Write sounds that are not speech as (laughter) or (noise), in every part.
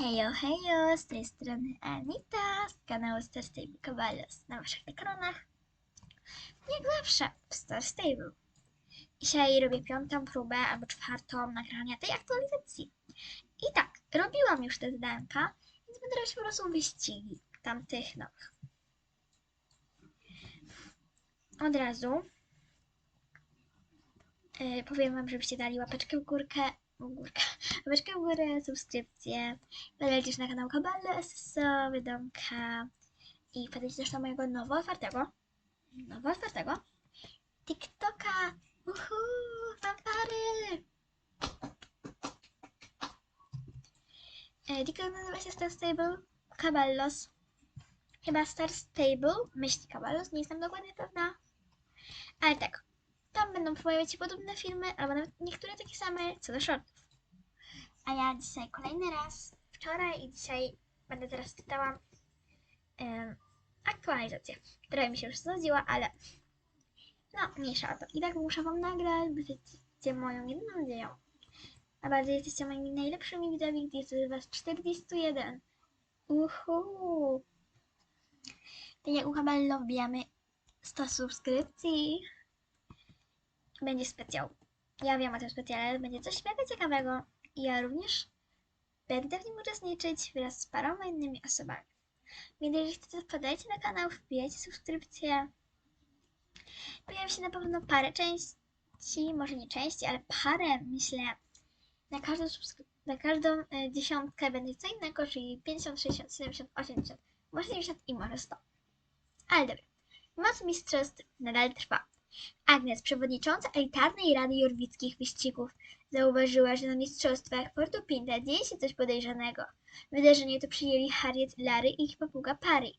Hejo, hejo, z tej strony Anita z kanału Star Stable Caballos na waszych ekranach. Jak zawsze w Star Stable. Dzisiaj robię piątą próbę albo czwartą nagrania tej aktualizacji. I tak, robiłam już te zadanka, więc będę robić po prostu wyścigi tamtych nowych. Od razu yy, powiem wam, żebyście dali łapeczkę w górkę, łapeczkę w górę, subskrypcję, Wylecisz na kanał Kabale, SSO, Wiadomka i wpadajcie też na mojego nowo otwartego, nowo otwartego TikToka. Uhu, fanfary! E, TikTok nazywa się Star Stable Caballos. Chyba Star Stable, myśli Caballos, nie jestem dokładnie pewna. Ale tak, tam będą pojawiać się podobne filmy, albo nawet niektóre takie same co do shortów. A ja dzisiaj kolejny raz, wczoraj i dzisiaj będę teraz czytała em, aktualizację. Trochę mi się już znudziła, ale no, mniejsza o to. I tak muszę wam nagrać, bo jesteście moją jedyną nadzieją. A bardziej jesteście moimi najlepszymi widzami, gdzie jest was 41. Uhu! Tak jak u wbijamy 100 subskrypcji. Będzie specjał. Ja wiem o tym specjale, będzie coś mega ciekawego. I ja również będę w nim uczestniczyć wraz z paroma innymi osobami. Więc jeżeli chcecie, wpadajcie na kanał, wbijajcie subskrypcję. Pojawi się na pewno parę części, może nie części, ale parę, myślę, na każdą, na każdą e, dziesiątkę będzie co innego, czyli 50, 60, 70, 80, może 90 i może 100. Ale dobra, moc mistrzostw nadal trwa. Agnes, przewodnicząca elitarnej Rady Jorwickich Wyścigów, zauważyła, że na mistrzostwach Porto Pinta dzieje się coś podejrzanego. Wydarzenie to przyjęli Harriet, Larry i ich papuga Pary.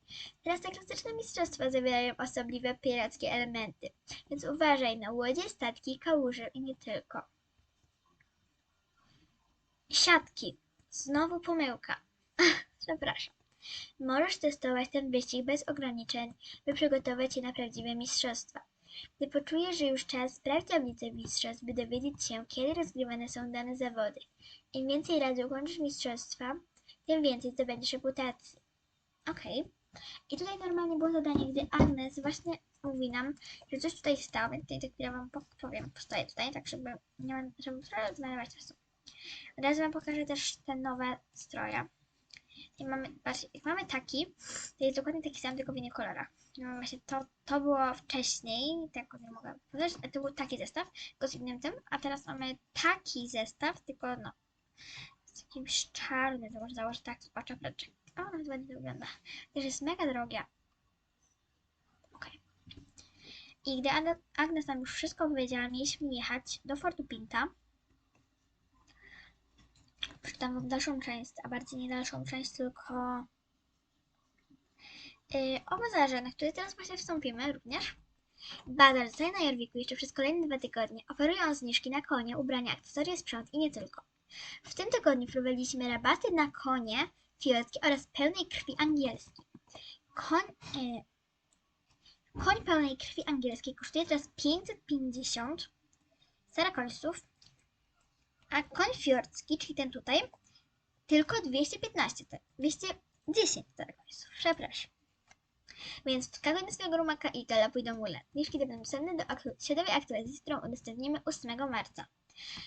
Teraz te klasyczne mistrzostwa zawierają osobliwe pirackie elementy, więc uważaj na łodzie, statki, kałuże i nie tylko. Siatki. Znowu pomyłka. (laughs) Przepraszam. Możesz testować ten wyścig bez ograniczeń, by przygotować się na prawdziwe mistrzostwa. Gdy poczujesz, że już czas, sprawdź tablicę mistrzostw, by dowiedzieć się, kiedy rozgrywane są dane zawody. Im więcej razy ukończysz mistrzostwa, tym więcej zdobędziesz reputacji. Okej. I tutaj normalnie było zadanie, gdy Agnes właśnie mówi nam, że coś tutaj stało, więc tutaj tak wam powiem, postoję tutaj, tak żeby nie ma, żeby trochę zmarnować czasu. Od razu wam pokażę też te nowe stroje. I mamy, patrzcie, mamy taki, to jest dokładnie taki sam, tylko w innych kolorach. Mamy właśnie to, to było wcześniej, tego nie mogę powiedzieć, to był taki zestaw, tylko z innym tym, a teraz mamy taki zestaw, tylko no, z jakimś czarnym, to może założyć taki paczopleczek. O, nawet ładnie to wygląda. Też jest mega drogie. Okej. I gdy Ag- Agnes nam już wszystko powiedziała, mieliśmy jechać do Fortu Pinta. Przeczytam wam dalszą część, a bardziej nie dalszą część, tylko yy, o bazarze, na który teraz właśnie wstąpimy również. Bazar zostaje na Jorwiku jeszcze przez kolejne dwa tygodnie. Oferują zniżki na konie, ubrania, akcesoria, sprzęt i nie tylko. W tym tygodniu wprowadziliśmy rabaty na konie, fiolki oraz pełnej krwi angielskiej. Koń, e, koń pełnej krwi angielskiej kosztuje teraz 550 sarakońców, a koń fiorcki, czyli ten tutaj, tylko 215, te- 210 sarakońców, przepraszam. Więc wskakuj na swojego rumaka i gala pójdą mule. Zniżki te będą dostępne do aktu- światowej aktualizacji, którą udostępnimy 8 marca.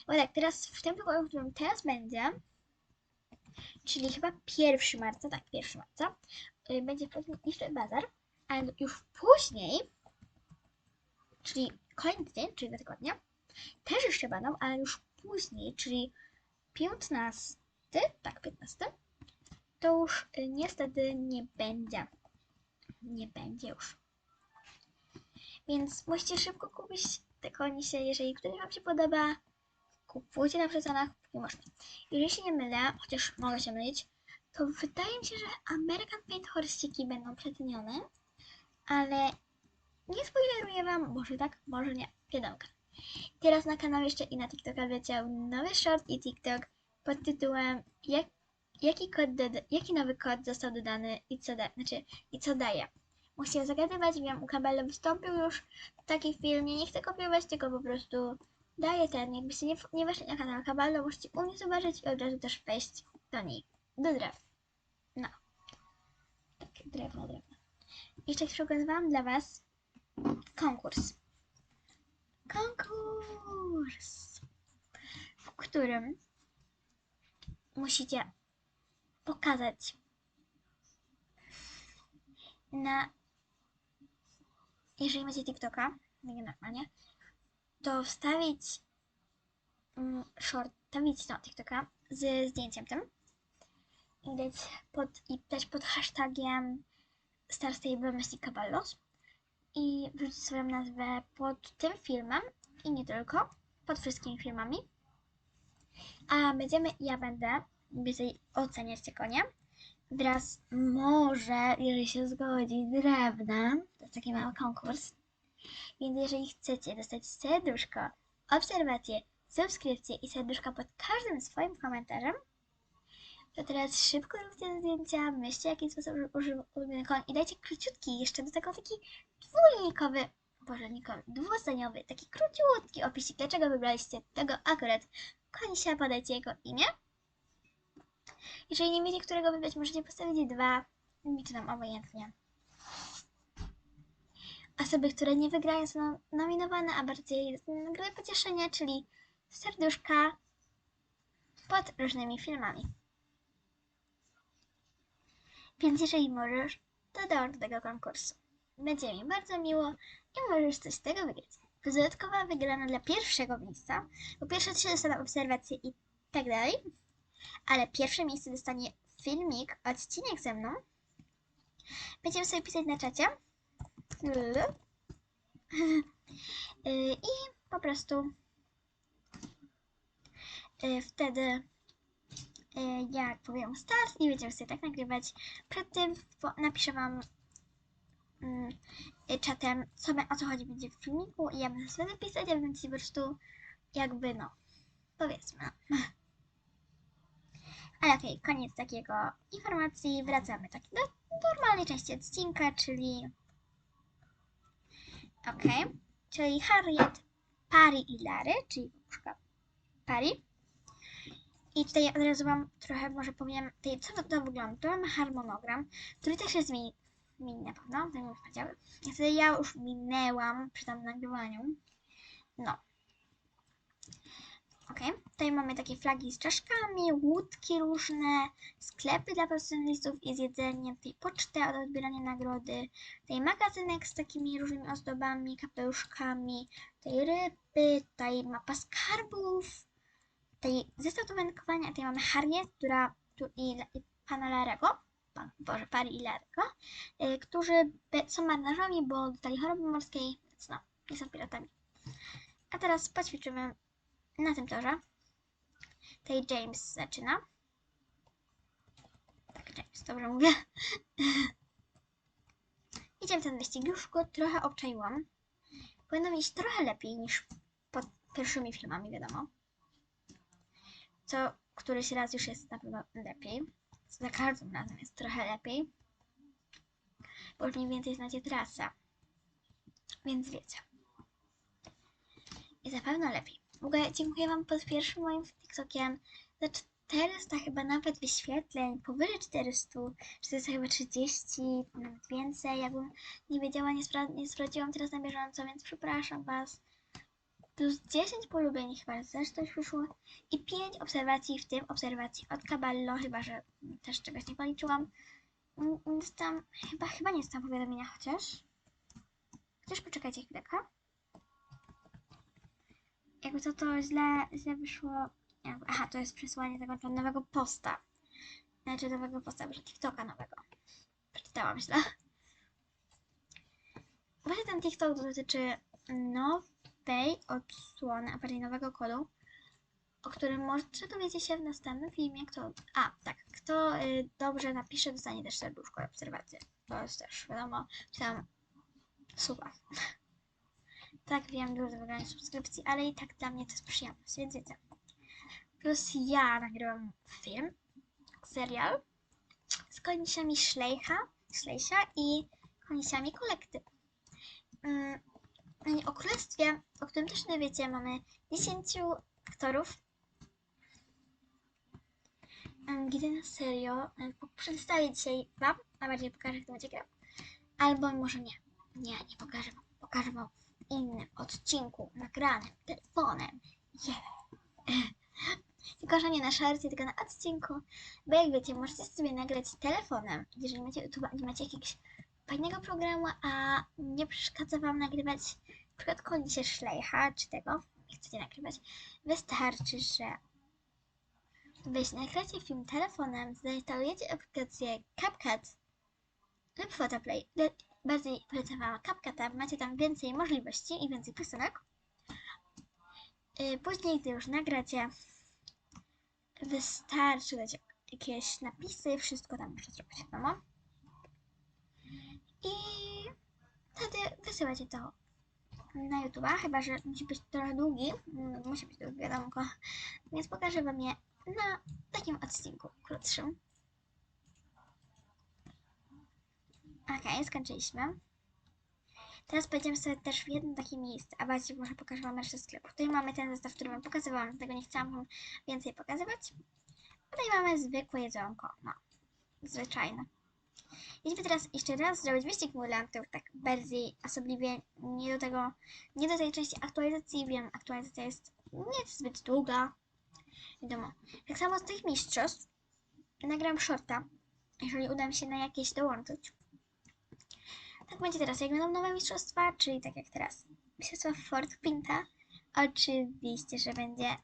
Bo tak, teraz w tym pokoju, w którym teraz będzie, czyli chyba 1 marca, tak, 1 marca, y, będzie jeszcze bazar, ale już później, czyli kolejny tydzień, czyli dwa tygodnie, też jeszcze będą, ale już później, czyli 15, tak, 15, to już y, niestety nie będzie. Nie będzie już. Więc musicie szybko kupić te konie się, jeżeli któryś Wam się podoba, kupujcie na przecenach, póki można. Jeżeli się nie mylę, chociaż mogę się mylić, to wydaje mi się, że American Paint Horsiki będą przecenione, ale nie spoileruję Wam, może tak, może nie, wiadomka. Teraz na kanał jeszcze i na TikToka wleciał nowy short i TikTok pod tytułem jak, jaki, kod jaki nowy kod został dodany i co, da- znaczy, i co daje. Musicie zagadywać, wiem, u Kabelo wystąpił już taki film, ja nie chcę kopiować, tylko po prostu daję ten, jakbyście nie, nie weszli na kanał Kabalo, możecie u mnie zobaczyć i od razu też wejść do niej. do drew. No. Takie drewno, drewno. Jeszcze przygotowałam dla Was konkurs. Konkurs! W którym musicie pokazać na jeżeli macie TikToka, nie normalnie, to wstawić mm, short, wstawić no, TikToka z zdjęciem tym i dać pod, i dać pod hashtagiem Star Stable myśli Caballos i wrzucić swoją nazwę pod tym filmem i nie tylko, pod wszystkimi filmami. A będziemy, ja będę więcej oceniać te konie wraz może, jeżeli się zgodzi, drewnem. To jest taki mały konkurs. Więc jeżeli chcecie dostać serduszko, obserwację, subskrypcję i serduszko pod każdym swoim komentarzem, to teraz szybko róbcie zdjęcia, myślcie jaki sposób użyć ulubiony i dajcie króciutki, jeszcze do tego taki dwulinikowy, boże, linikowy, dwuzdaniowy, taki króciutki opisik, dlaczego wybraliście tego akurat konisia, podajcie jego imię. Jeżeli nie wiecie, którego wybrać, możecie postawić dwa. Mi to tam obojętnie. Osoby, które nie wygrają, są nominowane, a bardziej nagrodę pocieszenia, czyli serduszka pod różnymi filmami. Więc jeżeli możesz, to dołącz do tego konkursu. Będzie mi bardzo miło i możesz coś z tego wygrać. Dodatkowa wygrana dla pierwszego miejsca. Po pierwsze, trzy dostaną obserwacje i tak dalej ale pierwsze miejsce dostanie filmik, odcinek ze mną. Będziemy sobie pisać na czacie. (laughs) I po prostu y, wtedy y, jak powiem start i będziemy sobie tak nagrywać. Przed tym napiszę Wam mm, czatem, co, o co chodzi będzie w filmiku i ja będę sobie napisać, a będziecie po prostu jakby no, powiedzmy. Ale okej, okay, koniec takiego informacji. Wracamy tak do normalnej części odcinka, czyli... Okej, okay. czyli Harriet, Pari i Lary, czyli łóżka Pari. I tutaj od razu Wam trochę może powiem, tutaj, co to, to wygląda. To mamy harmonogram, który też jest mini, mini na pewno, tak już ja już minęłam przy tam nagrywaniu. No, Ok, tutaj mamy takie flagi z czaszkami, łódki różne, sklepy dla personalistów i z jedzeniem, tutaj od odbierania nagrody, tutaj magazynek z takimi różnymi ozdobami, kapeluszkami, tutaj ryby, tutaj mapa skarbów, tutaj zestaw do wędkowania, tutaj mamy Harriet, która tu, i, i pana Larego, pan, Boże, Pari i Larego, y, którzy są marynarzami, bo dostali choroby morskiej, więc no, nie są piratami. A teraz poćwiczymy na tym torze. Tutaj James zaczyna. Tak, James, dobrze mówię. (laughs) Idziemy ten wyścig. Już go trochę obczaiłam. Powinno mi iść trochę lepiej niż pod pierwszymi filmami, wiadomo. Co któryś raz już jest na pewno lepiej. Za każdym razem jest trochę lepiej. Bo już mniej więcej znacie trasę. Więc wiecie. I zapewne lepiej. W ogóle dziękuję Wam pod pierwszym moim TikTokiem za 400 chyba nawet wyświetleń, powyżej 400, 400 chyba 30, nawet więcej. Jakbym nie wiedziała, nie, spra nie sprawdziłam teraz na bieżąco, więc przepraszam Was. Plus 10 polubień chyba też coś wyszło i 5 obserwacji, w tym obserwacji od Caballo, chyba że też czegoś nie policzyłam. Dostałam, chyba, chyba nie dostałam powiadomienia chociaż. Chociaż poczekajcie chwilkę jakby to to źle, źle wyszło. Jakby, aha, to jest przesłanie tego nowego posta. Znaczy nowego posta, może TikToka nowego. Przeczytałam źle. Właśnie ten TikTok dotyczy nowej odsłony, a bardziej nowego kodu, o którym może dowiecie się w następnym filmie. Kto, a, tak, kto y, dobrze napisze, dostanie też serduszko i obserwację. To jest też, wiadomo, tam super. Tak, wiem, dużo wygrania subskrypcji, ale i tak dla mnie to jest przyjemność, więc. Plus ja nagrywam film, serial z konisiami Szlejcha, Szlejsia i konisiami kolekty. Mm, o królestwie, o którym też nie wiecie, mamy 10 aktorów. em, gdy na serio po- przedstawię dzisiaj Wam, a bardziej pokażę, jak to będzie grał. Albo może nie. Nie, nie pokażę Wam. Pokażę Wam innym odcinku, nagranym telefonem. Yeah. (laughs) Tylko, że nie na szorcie, tylko na odcinku. Bo jak wiecie, możecie sobie nagrać telefonem, jeżeli macie YouTube, nie macie jakiegoś fajnego programu, a nie przeszkadza Wam nagrywać na przykład konicie szlejcha czy tego, nie chcecie nagrywać. Wystarczy, że Weź, nagracie film telefonem, zainstalujecie aplikację CapCut lub Photoplay. Bardziej Wam CapCuta, macie tam więcej możliwości i więcej piosenek. Yy, Później, gdy już nagracie, wystarczy dać jakieś napisy, wszystko tam można zrobić wiadomo. I wtedy wysyłacie to na YouTube'a, chyba że musi być trochę długi, musi być długi, wiadomo, więc pokażę Wam je na takim odcinku krótszym. Okej, skończyliśmy. Teraz będziemy sobie też w jedno takie miejsce, a bardziej może pokażę Wam resztę sklepu. Tutaj mamy ten zestaw, który Wam pokazywałam, tego nie chciałam Wam więcej pokazywać. Tutaj mamy zwykłe jedzonko, no, zwyczajne. Idźmy teraz jeszcze raz zrobić wyścig mutantów, tak bardziej osobliwie, nie do tego, nie do tej części aktualizacji, wiem, aktualizacja jest niezbyt długa, wiadomo. Tak samo z tych mistrzostw nagram shorta, jeżeli uda mi się na jakieś dołączyć. Tak będzie teraz, jak będą nowe mistrzostwa, czyli tak jak teraz, mistrzostwa Fort Pinta, oczywiście, że będzie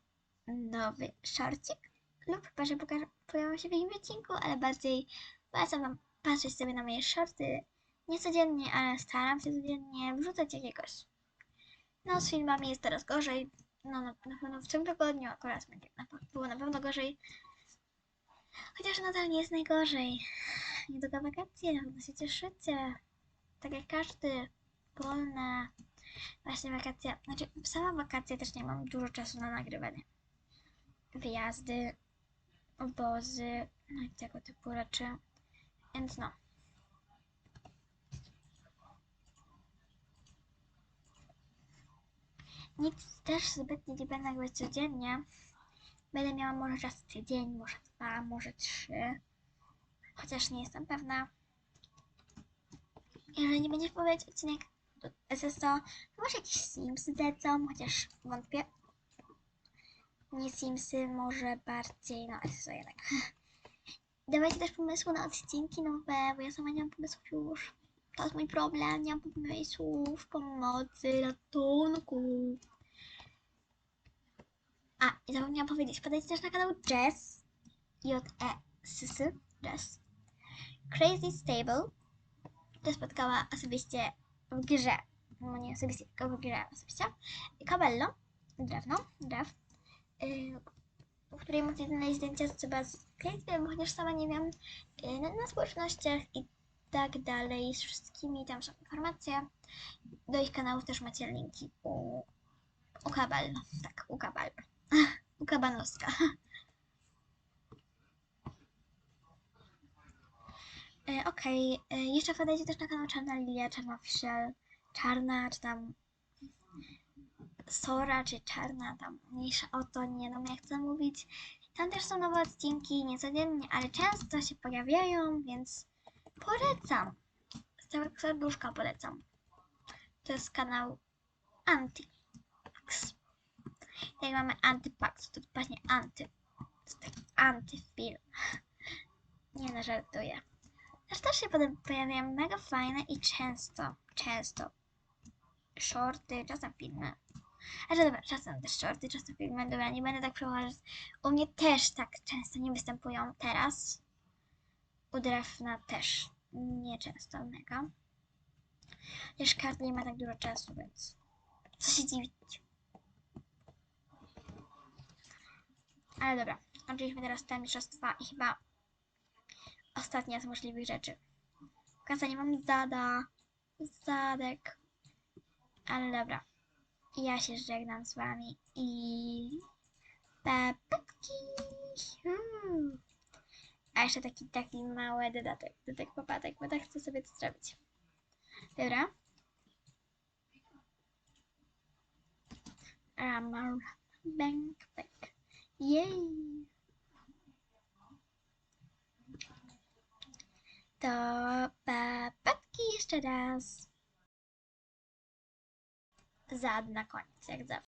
nowy shorcik lub chyba, że pojawią się w jakimś odcinku, ale bardziej polecam wam patrzeć sobie na moje shorty, nie codziennie, ale staram się codziennie wrzucać jakiegoś. No, z filmami jest teraz gorzej, no na, na pewno w tym tygodniu akurat będzie na, było na pewno gorzej. Chociaż nadal nie jest najgorzej. Niedługo wakacje, na pewno się cieszycie. Tak jak każdy. Wolne. Właśnie wakacje. Znaczy, sama wakacje też nie mam dużo czasu na nagrywanie. Wyjazdy, obozy, no i tego typu rzeczy. Więc no. Nic też zbytnio nie będę nagrywać codziennie. Będę miała może raz tydzień, może dwa, może trzy. Chociaż nie jestem pewna. Jeżeli nie będzie wpływać odcinek SSO, to może jakieś Simsy lecą, chociaż wątpię. Nie Simsy, może bardziej, no SSO jednak. (laughs) Dawajcie też pomysły na odcinki nowe, bo ja sama nie mam pomysłów już. To jest mój problem, nie mam pomysłów, pomocy, ratunku. A, i zapomniałam powiedzieć, podajcie też na kanał Jess, J-E-S-S, Jess. Crazy Stable, to spotkała osobiście w grze, no nie osobiście, tylko w grze osobiście. Cabello, drewno, drew, yy, w której możecie znaleźć zdjęcia trzeba z Crazy, chociaż sama nie wiem, yy, na, na społecznościach i tak dalej, z wszystkimi, tam są informacje. Do ich kanałów też macie linki u, u Cabello, tak, u Cabello. (laughs) U Kabanowska. Okej, e, jeszcze wpadajcie też na kanał Czarna Lilia, Czarna Official, Czarna, czy tam Sora, czy Czarna, tam mniejsza o to, nie wiem jak to mówić. Tam też są nowe odcinki, nie codziennie, ale często się pojawiają, więc polecam. Z całego polecam. To jest kanał Antipax. Jak mamy Antipax, to właśnie anty. To taki antyfilm. Nie no, żartuję. Też też się potem pojawiają mega fajne i często, często shorty, czasem filmy. Ale dobra, czasem też shorty, czasem filmy. Dobra, nie będę tak przechodzić. U mnie też tak często nie występują teraz. U Drefna też nie często, mega. Też każdy nie ma tak dużo czasu, więc co się dziwić. Ale dobra, skończyliśmy teraz te mistrzostwa i chyba ostatnia z możliwych rzeczy. Pokazanie mam zada, zadek. Ale dobra, ja się żegnam z wami i papatki. Uuu. A jeszcze taki, taki mały dodatek do tych popatek, bo tak chcę sobie to zrobić. Dobra. Ram, ram, bang, bang. Jej! To papatki jeszcze raz. Zad na koniec, jak zawsze.